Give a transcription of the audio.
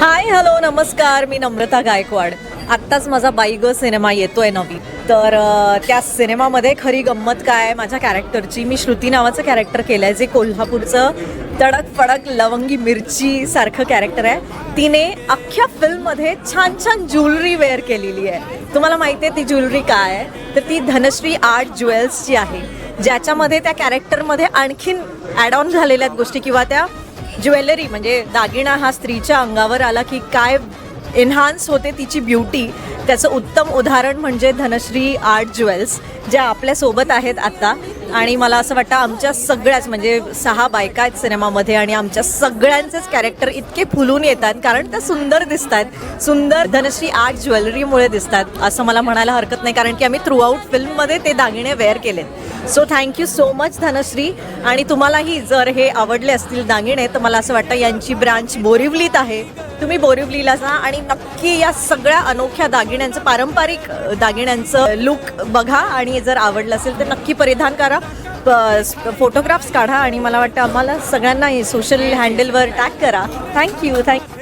Hi hello नमस्कार मी नम्रता गायकवाड. आत्ताच माझा बाईग सिनेमा सिनेमा येतोय नवी. तर त्या सिनेमामध्ये खरी गंमत काय माझ्या कॅरेक्टरची मी श्रुती नावाचं कॅरेक्टर केलं आहे जे कोल्हापूरचं तडक फडक लवंगी मिरची सारखं कॅरेक्टर आहे. तिने अख्ख्या फिल्ममध्ये छान छान ज्वेलरी वेअर केलेली आहे. तुम्हाला माहिती आहे ती ज्वेलरी काय आहे? तर ती धनश्री आर्ट ज्वेल्सची आहे. ज्याच्यामध्ये त्या कॅरेक्टरमध्ये आणखीन ॲड ऑन झालेल्या आहेत गोष्टी किंवा त्या ज्वेलरी म्हणजे दागिना हा स्त्रीच्या अंगावर आला की काय एन्हान्स होते तिची ब्युटी त्याचं उत्तम उदाहरण म्हणजे धनश्री आर्ट ज्वेल्स ज्या आपल्यासोबत आहेत आत्ता आणि मला असं वाटतं आमच्या सगळ्याच म्हणजे सहा बायका आहेत सिनेमामध्ये आणि आमच्या सगळ्यांचेच कॅरेक्टर इतके फुलून येतात कारण त्या सुंदर दिसतात सुंदर धनश्री आर्ट ज्वेलरीमुळे दिसतात असं मला म्हणायला हरकत नाही. कारण की आम्ही थ्रूआउट फिल्ममध्ये ते दागिने वेअर केलेत. So thank you so much Dhanashree आणि तुम्हालाही जर हे आवडले असतील दागिने तर मला असं वाटतं यांची ब्रांच बोरिवलीत आहे. तुम्ही बोरिवलीला जा आणि नक्की या सगळ्या अनोख्या दागिन्यांचं पारंपरिक दागिन्यांचं लुक बघा. आणि जर आवडलं असेल तर नक्की परिधान करा. फोटोग्राफ्स काढा आणि मला वाटतं आम्हाला सगळ्यांना सोशल हँडलवर टॅग करा. Thank you thank you